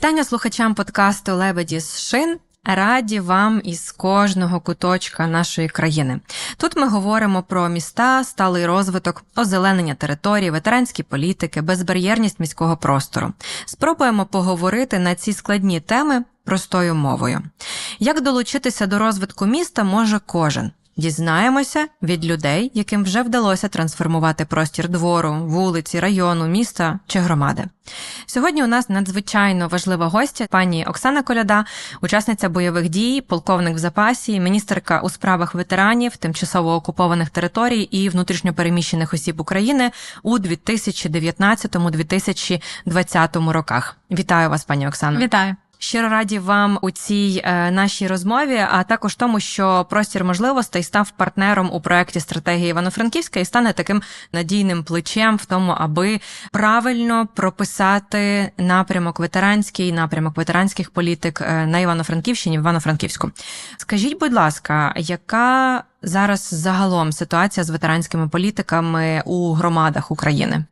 Вітання слухачам подкасту Лебеді з шин. Раді вам із кожного куточка нашої країни. Тут ми говоримо про міста, сталий розвиток, озеленення територій, ветеранські політики, безбар'єрність міського простору. Спробуємо поговорити на ці складні теми простою мовою. Як долучитися до розвитку міста може кожен. Дізнаємося від людей, яким вже вдалося трансформувати простір двору, вулиці, району, міста чи громади. Сьогодні у нас надзвичайно важлива гостя, пані Оксана Коляда, учасниця бойових дій, полковник в запасі, міністерка у справах ветеранів, тимчасово окупованих територій і внутрішньопереміщених осіб України у 2019-2020 роках. Вітаю вас, пані Оксано. Вітаю. Щиро раді вам у цій е, нашій розмові, а також тому, що простір можливостей став партнером у проєкті стратегії Івано-Франківська і стане таким надійним плечем в тому, аби правильно прописати напрямок ветеранський, напрямок ветеранських політик е, на Івано-Франківщині, в Івано-Франківську. Скажіть, будь ласка, яка зараз загалом ситуація з ветеранськими політиками у громадах України?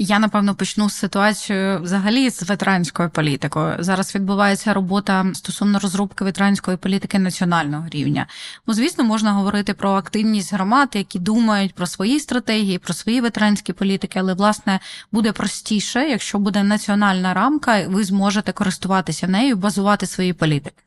Я напевно почну з ситуацією взагалі з ветеранською політикою. Зараз відбувається робота стосовно розробки ветеранської політики національного рівня. Ну, звісно, можна говорити про активність громад, які думають про свої стратегії, про свої ветеранські політики, але власне буде простіше, якщо буде національна рамка, ви зможете користуватися нею, базувати свої політики.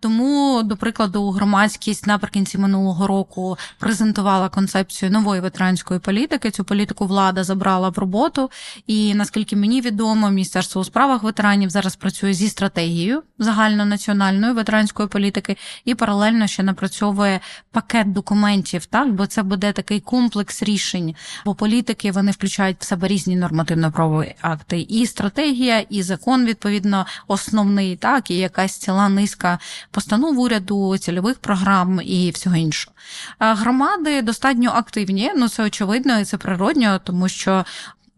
Тому, до прикладу, громадськість наприкінці минулого року презентувала концепцію нової ветеранської політики. Цю політику влада забрала в роботу. І наскільки мені відомо, Міністерство у справах ветеранів зараз працює зі стратегією загальнонаціональної ветеранської політики і паралельно ще напрацьовує пакет документів, так? Бо це буде такий комплекс рішень, бо політики вони включають в себе різні нормативно-правові акти, і стратегія, і закон відповідно основний, так? І якась ціла низка постанов уряду, цільових програм і всього іншого. Громади достатньо активні, ну це очевидно, і це природньо, тому що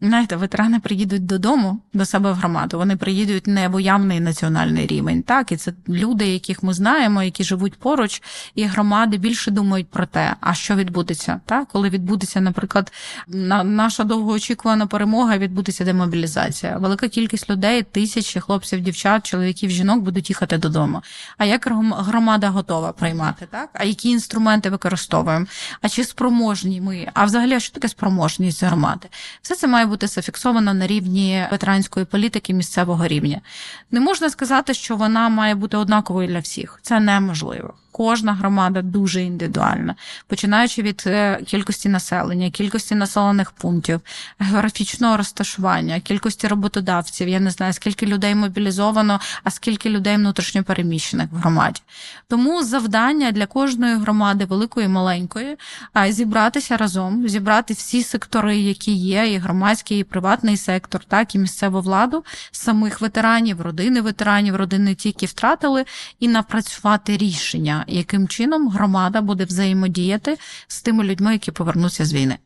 Знаєте, ветерани приїдуть додому до себе в громаду. Вони приїдуть не в уявний національний рівень. Так, і це люди, яких ми знаємо, які живуть поруч, і громади більше думають про те, а що відбудеться. Так, коли відбудеться, наприклад, наша довгоочікувана перемога, відбудеться демобілізація. Велика кількість людей, тисячі хлопців, дівчат, чоловіків, жінок будуть їхати додому. А як громада готова приймати? Так, а які інструменти використовуємо? А чи спроможні ми? А взагалі, що таке спроможність громади? Все це має бути зафіксована на рівні ветеранської політики місцевого рівня. Не можна сказати, що вона має бути однаковою для всіх. Це неможливо кожна громада дуже індивідуальна, починаючи від е, кількості населення, кількості населених пунктів, географічного розташування, кількості роботодавців. Я не знаю, скільки людей мобілізовано, а скільки людей внутрішньо переміщених в громаді. Тому завдання для кожної громади, великої і маленької, зібратися разом, зібрати всі сектори, які є, і громадський, і приватний сектор, так і місцеву владу, самих ветеранів, родини ветеранів, родини ті, які втратили, і напрацювати рішення яким чином громада буде взаємодіяти з тими людьми, які повернуться з війни.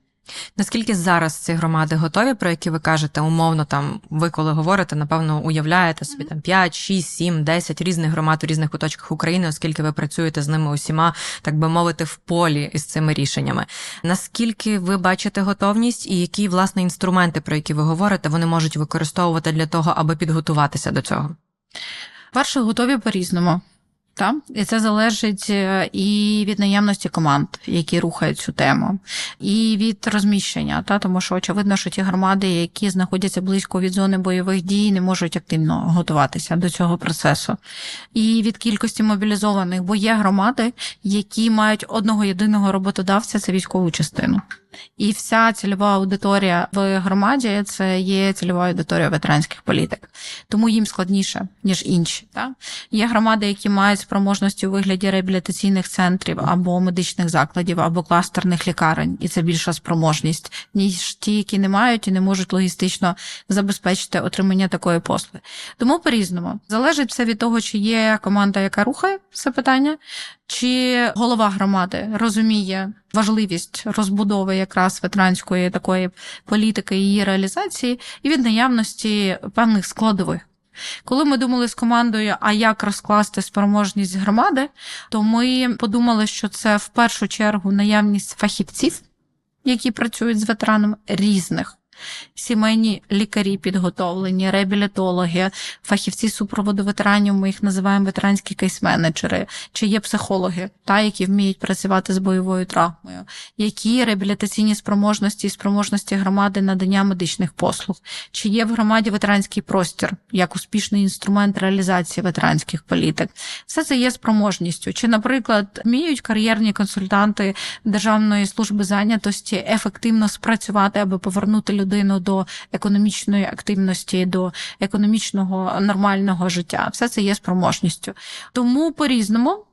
Наскільки зараз ці громади готові, про які ви кажете, умовно там ви коли говорите, напевно, уявляєте собі там 5, 6, 7, 10 різних громад у різних куточках України, оскільки ви працюєте з ними усіма, так би мовити, в полі із цими рішеннями. Наскільки ви бачите готовність і які власне інструменти, про які ви говорите, вони можуть використовувати для того, аби підготуватися до цього? Перше, готові по різному. Так, і це залежить е, і від наявності команд, які рухають цю тему, і від розміщення. Та тому, що очевидно, що ті громади, які знаходяться близько від зони бойових дій, не можуть активно готуватися до цього процесу, і від кількості мобілізованих, бо є громади, які мають одного єдиного роботодавця це військову частину. І вся цільова аудиторія в громаді це є цільова аудиторія ветеранських політик, тому їм складніше ніж інші. Так? Є громади, які мають спроможності у вигляді реабілітаційних центрів або медичних закладів, або кластерних лікарень, і це більша спроможність, ніж ті, які не мають і не можуть логістично забезпечити отримання такої послуги. Тому по різному залежить все від того, чи є команда, яка рухає це питання, чи голова громади розуміє важливість розбудови якраз ветеранської такої політики її реалізації, і від наявності певних складових. Коли ми думали з командою, а як розкласти спроможність громади, то ми подумали, що це в першу чергу наявність фахівців, які працюють з ветеранами різних Сімейні лікарі підготовлені, реабілітологи, фахівці супроводу ветеранів, ми їх називаємо ветеранські кейс-менеджери, чи є психологи, та, які вміють працювати з бойовою травмою, які реабілітаційні спроможності і спроможності громади надання медичних послуг, чи є в громаді ветеранський простір як успішний інструмент реалізації ветеранських політик. Все це є спроможністю. Чи, наприклад, вміють кар'єрні консультанти Державної служби зайнятості ефективно спрацювати, аби повернути людину до економічної активності, до економічного нормального життя. Все це є спроможністю. Тому по-різному.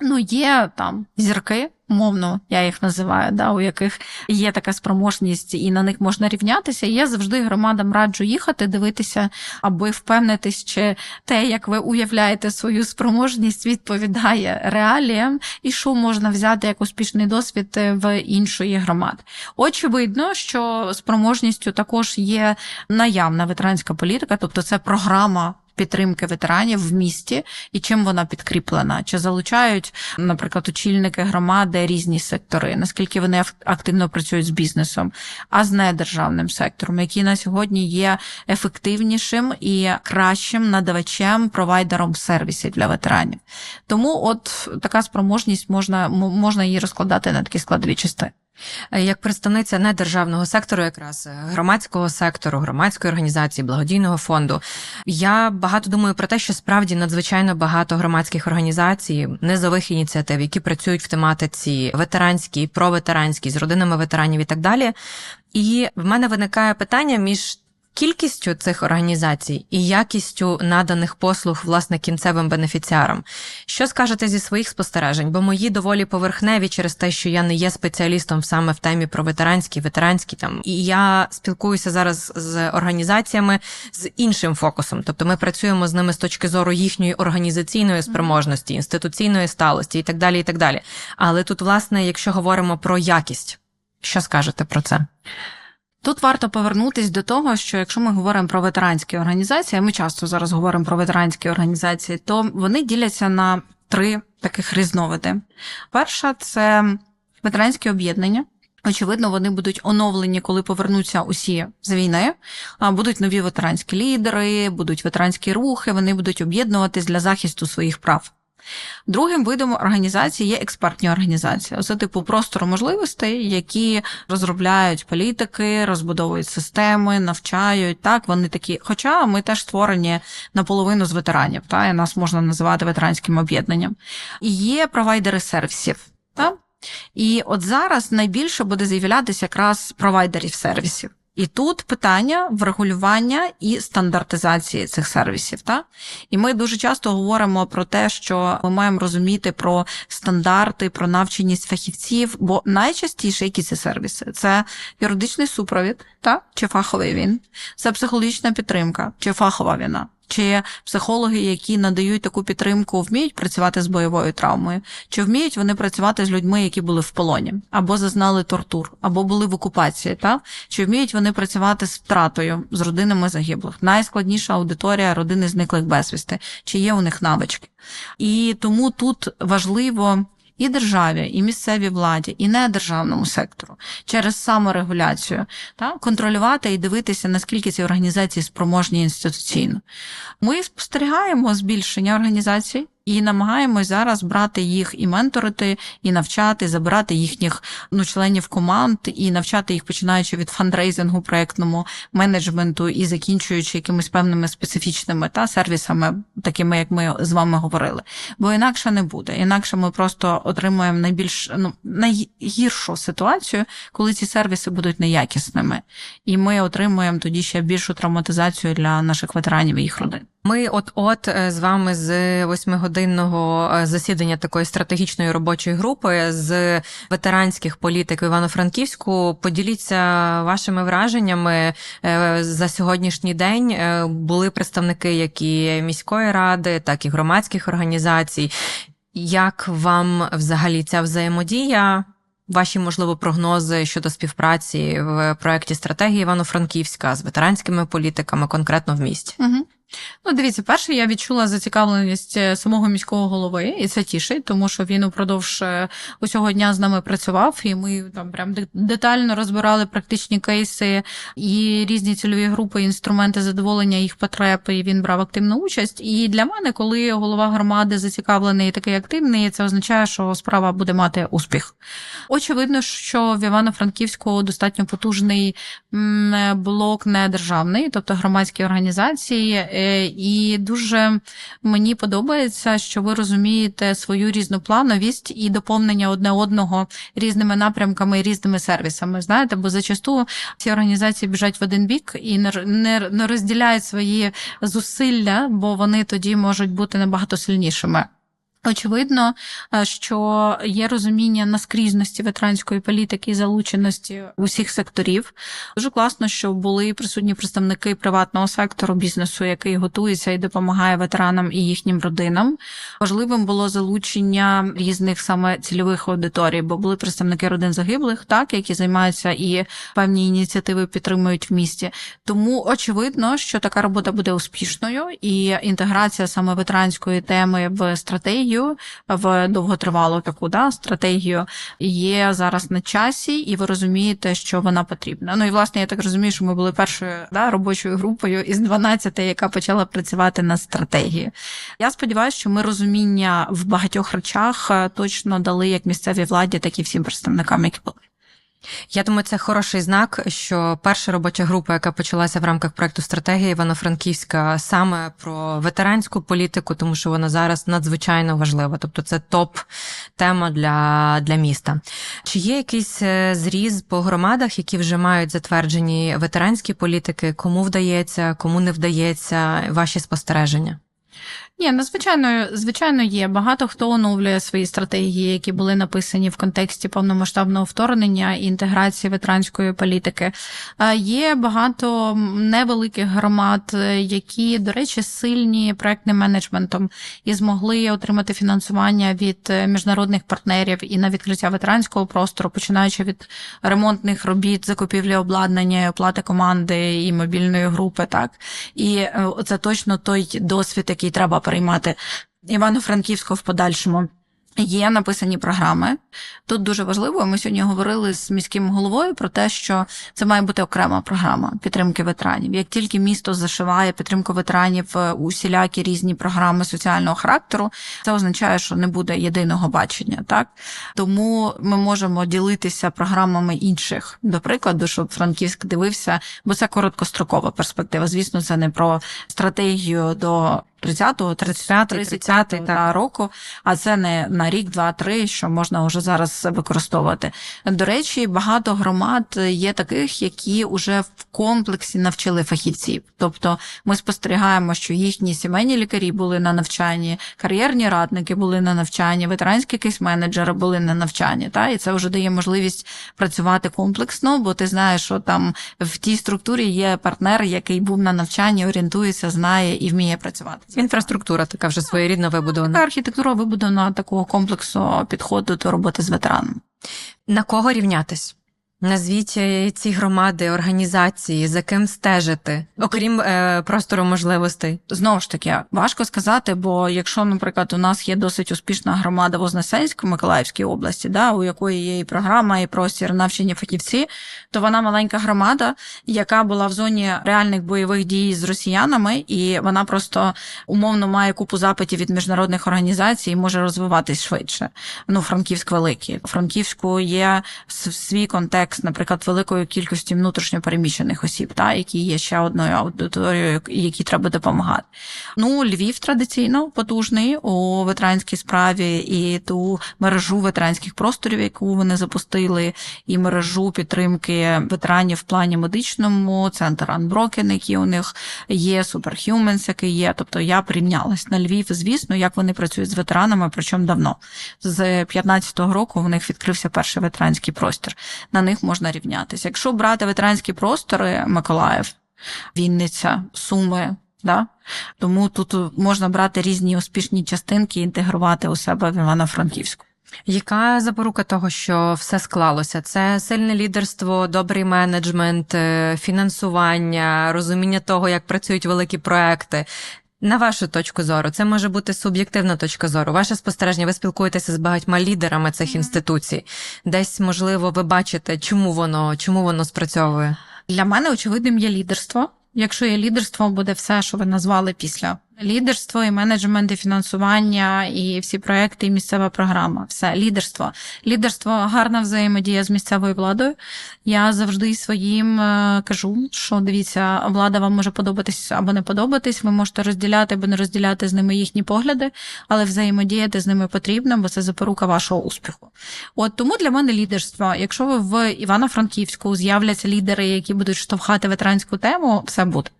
Ну, є там зірки, мовно, я їх називаю, да, у яких є така спроможність, і на них можна рівнятися. І я завжди громадам раджу їхати, дивитися, аби впевнитись, чи те, як ви уявляєте свою спроможність, відповідає реаліям, і що можна взяти як успішний досвід е, в іншої громади. Очевидно, що спроможністю також є наявна ветеранська політика, тобто це програма. Підтримки ветеранів в місті і чим вона підкріплена? Чи залучають, наприклад, очільники громади різні сектори? Наскільки вони ак- активно працюють з бізнесом, а з недержавним сектором, який на сьогодні є ефективнішим і кращим надавачем, провайдером сервісів для ветеранів? Тому, от така спроможність можна можна її розкладати на такі складові частини. Е, Як представниця не державного сектору, якраз е, громадського сектору, громадської організації, благодійного фонду, я багато думаю про те, що справді надзвичайно багато громадських організацій, низових ініціатив, які працюють в тематиці ветеранській, проветеранській, з родинами ветеранів і так далі. І в мене виникає питання між. Кількістю цих організацій і якістю наданих послуг власне кінцевим бенефіціарам. Що скажете зі своїх спостережень? Бо мої доволі поверхневі через те, що я не є спеціалістом саме в темі про ветеранські, ветеранські там. І я спілкуюся зараз з організаціями з іншим фокусом. Тобто ми працюємо з ними з точки зору їхньої організаційної спроможності, інституційної сталості і так далі. і так далі. Але тут, власне, якщо говоримо про якість, що скажете про це? Тут варто повернутись до того, що якщо ми говоримо про ветеранські організації, ми часто зараз говоримо про ветеранські організації, то вони діляться на три таких різновиди. Перша це ветеранські об'єднання. Очевидно, вони будуть оновлені, коли повернуться усі з війни. Будуть нові ветеранські лідери, будуть ветеранські рухи, вони будуть об'єднуватись для захисту своїх прав. Другим видом організації є експертні організації. Це типу простору можливостей, які розробляють політики, розбудовують системи, навчають. Так, вони такі. Хоча ми теж створені наполовину з ветеранів, та і нас можна називати ветеранським об'єднанням. І є провайдери сервісів. Та? І от зараз найбільше буде з'являтися якраз провайдерів сервісів. І тут питання врегулювання і стандартизації цих сервісів. Та? І ми дуже часто говоримо про те, що ми маємо розуміти про стандарти, про навченість фахівців, бо найчастіше які це сервіси? Це юридичний супровід, та? чи фаховий він, це психологічна підтримка, чи фахова вина. Чи психологи, які надають таку підтримку, вміють працювати з бойовою травмою, чи вміють вони працювати з людьми, які були в полоні, або зазнали тортур, або були в окупації, та чи вміють вони працювати з втратою, з родинами загиблих? Найскладніша аудиторія родини зниклих безвісти, чи є у них навички? І тому тут важливо. І державі, і місцевій владі, і недержавному сектору через саморегуляцію та контролювати і дивитися, наскільки ці організації спроможні інституційно. Ми спостерігаємо збільшення організацій і намагаємось зараз брати їх і менторити, і навчати, забирати їхніх ну, членів команд, і навчати їх, починаючи від фандрейзингу, проектному менеджменту і закінчуючи якимись певними специфічними та сервісами, такими як ми з вами говорили. Бо інакше не буде. Інакше ми просто отримуємо найбільш ну найгіршу ситуацію, коли ці сервіси будуть неякісними, і ми отримуємо тоді ще більшу травматизацію для наших ветеранів і їх родин. Ми от-от е, з вами з восьмигодинного е, засідання такої стратегічної робочої групи з ветеранських політик Івано-Франківську. Поділіться вашими враженнями е, за сьогоднішній день. Були представники як і міської ради, так і громадських організацій. Як вам взагалі ця взаємодія? Ваші, можливо, прогнози щодо співпраці в проєкті стратегії Івано-Франківська з ветеранськими політиками, конкретно в місті? Угу. Ну, дивіться, перше, я відчула зацікавленість е, самого міського голови, і це тішить, тому що він упродовж е, усього дня з нами працював, і ми там прям детально розбирали практичні кейси і різні цільові групи, інструменти задоволення їх потреб. І він брав активну участь. І для мене, коли голова громади зацікавлений і такий активний, це означає, що справа буде мати успіх. Очевидно, що в Івано-Франківську достатньо потужний блок недержавний, тобто громадські організації, е, і дуже мені подобається, що ви розумієте свою різноплановість і доповнення одне одного різними напрямками і різними сервісами. Знаєте, бо зачасту ці організації біжать в один бік і не розділяють свої зусилля, бо вони тоді можуть бути набагато сильнішими. Очевидно, е, що є розуміння наскрізності ветеранської політики і залученості усіх секторів. Дуже класно, що були присутні представники приватного сектору бізнесу, який готується і допомагає ветеранам і їхнім родинам. Важливим було залучення різних саме цільових аудиторій, бо були представники родин загиблих, так які займаються і певні ініціативи підтримують в місті. Тому очевидно, що така робота буде успішною, і інтеграція саме ветеранської теми в стратегію, в довготривалу таку да, стратегію є зараз на часі, і ви розумієте, що вона потрібна. Ну і власне я так розумію, що ми були першою да, робочою групою із 12, яка почала працювати над стратегією. Я сподіваюся, що ми розуміння в багатьох речах е, точно дали як місцевій владі, так і всім представникам, які були. Я думаю, це хороший знак, що перша робоча група, яка почалася в рамках проекту стратегії Івано-Франківська, саме про ветеранську політику, тому що вона зараз надзвичайно важлива. Тобто це топ тема для, для міста. Чи є якийсь е, зріз по громадах, які вже мають затверджені ветеранські політики? Кому вдається, кому не вдається? Ваші спостереження? Ні, ну звичайно, є. Багато хто оновлює свої стратегії, які були написані в контексті повномасштабного вторгнення і інтеграції ветеранської політики. Е, Є багато невеликих громад, е, які, до речі, сильні проектним менеджментом і змогли отримати фінансування від е, міжнародних партнерів і на відкриття ветеранського простору, починаючи від ремонтних робіт, закупівлі обладнання, оплати команди і мобільної групи. Так і е, це точно той досвід, який треба переймати Івано-Франківську в подальшому. Є написані програми. Тут дуже важливо. Ми сьогодні говорили з міським головою про те, що це має бути окрема програма підтримки ветеранів. Як тільки місто зашиває підтримку ветеранів в усілякі різні програми соціального характеру, це означає, що не буде єдиного бачення. Так тому ми можемо ділитися програмами інших, до прикладу, щоб Франківськ дивився, бо це короткострокова перспектива. Звісно, це не про стратегію до 30-го, 30 30 та року, а це не на рік, два, три, що можна вже зараз використовувати. До речі, багато громад є таких, які вже в комплексі навчили фахівців. Тобто ми спостерігаємо, що їхні сімейні лікарі були на навчанні, кар'єрні радники були на навчанні, ветеранські кейс-менеджери були на навчанні. Та? І це вже дає можливість працювати комплексно, бо ти знаєш, що там в тій структурі є партнер, який був на навчанні, орієнтується, знає і вміє працювати. Інфраструктура така вже своєрідна вибудована. Така архітектура вибудована такого комплексу підходу до роботи з ветераном. На кого рівнятись? Назвіть е, ці громади, організації, за ким стежити, окрім е, простору можливостей. Знову ж таки, важко сказати, бо якщо, наприклад, у нас є досить успішна громада в Миколаївській області, да, у якої є і програма, і простір навчені фахівці, то вона маленька громада, яка була в зоні реальних бойових дій з росіянами, і вона просто умовно має купу запитів від міжнародних організацій і може розвиватись швидше. Ну, Франківськ великий. Франківську є свій контекст, наприклад, великої кількості внутрішньопереміщених осіб, та, які є ще одною аудиторією, якій треба допомагати. Ну, Львів традиційно потужний у ветеранській справі, і ту мережу ветеранських просторів, яку вони запустили, і мережу підтримки ветеранів в плані медичному, центр Unbroken, який у них є, Superhumans, який є. Тобто я порівнялась на Львів, звісно, як вони працюють з ветеранами, причому давно. З 15-го року в них відкрився перший ветеранський простір. На них можна рівнятися. Якщо брати ветеранські простори, Миколаїв, Вінниця, Суми. Да? Тому тут можна брати різні успішні частинки і інтегрувати у себе в Івано-Франківську. Яка запорука того, що все склалося? Це сильне лідерство, добрий менеджмент, е, фінансування, розуміння того, як працюють великі проекти. На вашу точку зору, це може бути суб'єктивна точка зору. Ваше спостереження, ви спілкуєтеся з багатьма лідерами цих інституцій. Десь, можливо, ви бачите, чому воно, чому воно спрацьовує. Для мене очевидним є лідерство. Якщо є лідерство, буде все, що ви назвали після. Лідерство і менеджмент, і фінансування, і всі проекти, і місцева програма. Все, лідерство. Лідерство, гарна взаємодія з місцевою владою. Я завжди своїм е, кажу, що дивіться, влада вам може подобатись або не подобатись. Ви можете розділяти або не розділяти з ними їхні погляди, але взаємодіяти з ними потрібно, бо це запорука вашого успіху. От тому для мене лідерство. Якщо ви в Івано-Франківську з'являться лідери, які будуть штовхати ветеранську тему, все буде.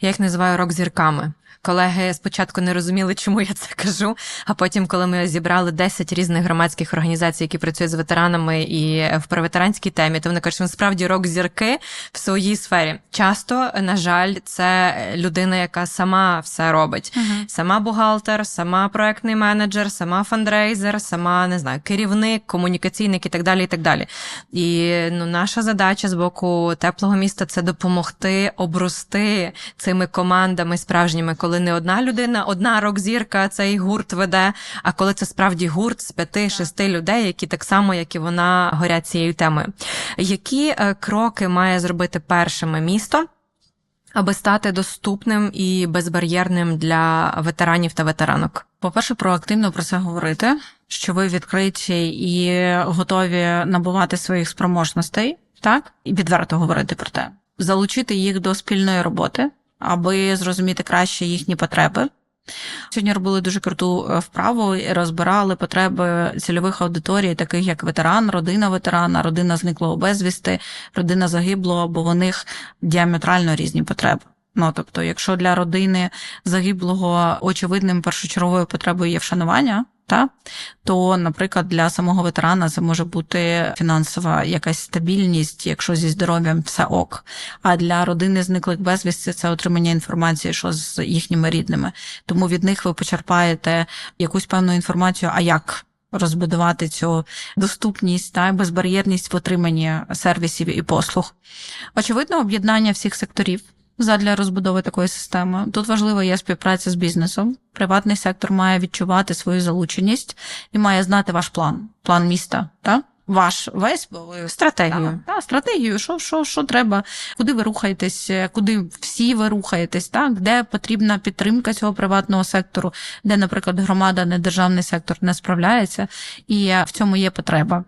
Я їх називаю рок-зірками. Колеги спочатку не розуміли, чому я це кажу. А потім, коли ми зібрали 10 різних громадських організацій, які працюють з ветеранами і в проветеранській темі, то вони кажуть, що насправді рок-зірки в своїй сфері. Часто, на жаль, це людина, яка сама все робить. Сама бухгалтер, сама проектний менеджер, сама фандрейзер, сама не знаю, керівник, комунікаційник і так далі. І так далі. І ну, наша задача з боку теплого міста це допомогти обрости цими командами справжніми, коли не одна людина, одна рок-зірка цей гурт веде, а коли це справді гурт з п'яти-шести людей, які так само, як і вона, горять цією темою. Які е, кроки має зробити першими місто? Аби стати доступним і безбар'єрним для ветеранів та ветеранок. По-перше, проактивно про це говорити, що ви відкриті і готові набувати своїх спроможностей, так і відверто говорити про те, залучити їх до спільної роботи, аби зрозуміти краще їхні потреби. Сьогодні робили дуже круту е, вправу і розбирали потреби цільових аудиторій, таких як ветеран, родина ветерана, родина зниклого безвісти, родина загиблого, бо в них діаметрально різні потреби. Ну тобто, якщо для родини загиблого очевидним першочерговою потребою є вшанування, та то, наприклад, для самого ветерана це може бути фінансова якась стабільність, якщо зі здоров'ям все ок. А для родини зниклих безвісти це отримання інформації, що з їхніми рідними. Тому від них ви почерпаєте якусь певну інформацію, а як. Розбудувати цю доступність та безбар'єрність в отриманні сервісів і послуг. Очевидно, об'єднання всіх секторів задля розбудови такої системи. Тут важлива є співпраця з бізнесом. Приватний сектор має відчувати свою залученість і має знати ваш план, план міста, так? Ваш весь Стратегію. та, стратегію, що, що, що треба, куди ви рухаєтесь, куди всі ви рухаєтесь, так? де потрібна підтримка цього приватного сектору, де, наприклад, громада, не державний сектор не справляється, і в цьому є потреба.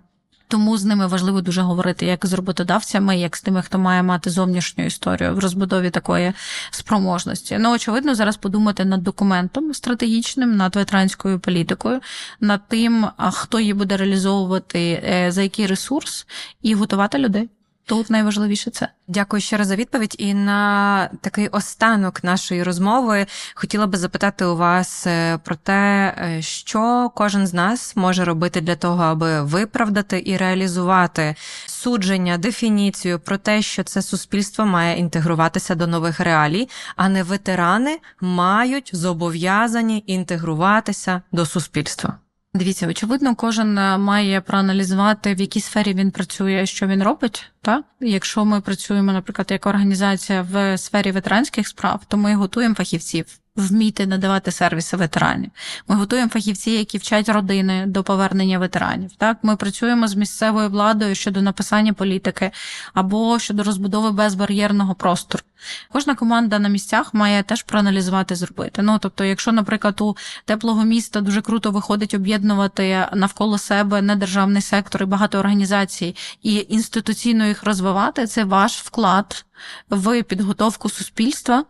Тому з ними важливо дуже говорити як з роботодавцями, як з тими, хто має мати зовнішню історію в розбудові такої спроможності. Ну, очевидно, зараз подумати над документом стратегічним, над ветеранською політикою, над тим, хто її буде реалізовувати, е, за який ресурс, і готувати людей. Тут найважливіше це. Дякую ще раз за відповідь. І на такий останок нашої розмови хотіла би запитати у вас е, про те, е, що кожен з нас може робити для того, аби виправдати і реалізувати судження, дефініцію про те, що це суспільство має інтегруватися до нових реалій, а не ветерани мають зобов'язані інтегруватися до суспільства. Дивіться, очевидно, кожен е, має проаналізувати, в якій сфері він працює, що він робить. Так? Якщо ми працюємо, наприклад, як організація в сфері ветеранських справ, то ми готуємо фахівців. Вміти надавати сервіси ветеранів. Ми готуємо фахівці, які вчать родини до повернення ветеранів. Так, ми працюємо з місцевою владою щодо написання політики або щодо розбудови безбар'єрного простору. Кожна команда на місцях має теж проаналізувати, зробити. Ну тобто, якщо, наприклад, у теплого міста дуже круто виходить об'єднувати навколо себе недержавний сектор і багато організацій і інституційно їх розвивати, це ваш вклад в підготовку суспільства.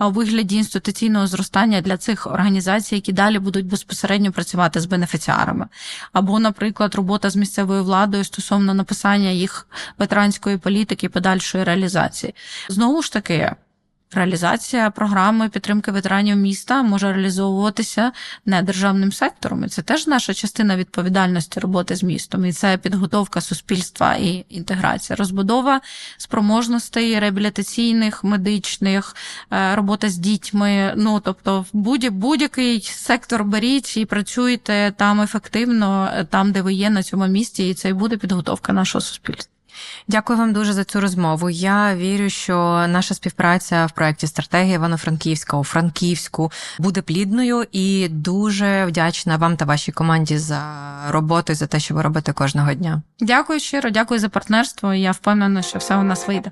У вигляді інституційного зростання для цих організацій, які далі будуть безпосередньо працювати з бенефіціарами, або, наприклад, робота з місцевою владою стосовно написання їх ветеранської політики подальшої реалізації. Знову ж таки, Реалізація програми підтримки ветеранів міста може реалізовуватися недержавним сектором. І це теж наша частина відповідальності роботи з містом. І це підготовка суспільства і інтеграція, розбудова спроможностей реабілітаційних, медичних, е, робота з дітьми. Ну тобто, будь- будь-який сектор беріть і працюйте там ефективно, там, де ви є на цьому місці, і це і буде підготовка нашого суспільства. Дякую вам дуже за цю розмову. Я вірю, що наша співпраця в проєкті стратегія Івано-Франківська у Франківську буде плідною і дуже вдячна вам та вашій команді за роботу і за те, що ви робите кожного дня. Дякую щиро, дякую за партнерство. Я впевнена, що все у нас вийде.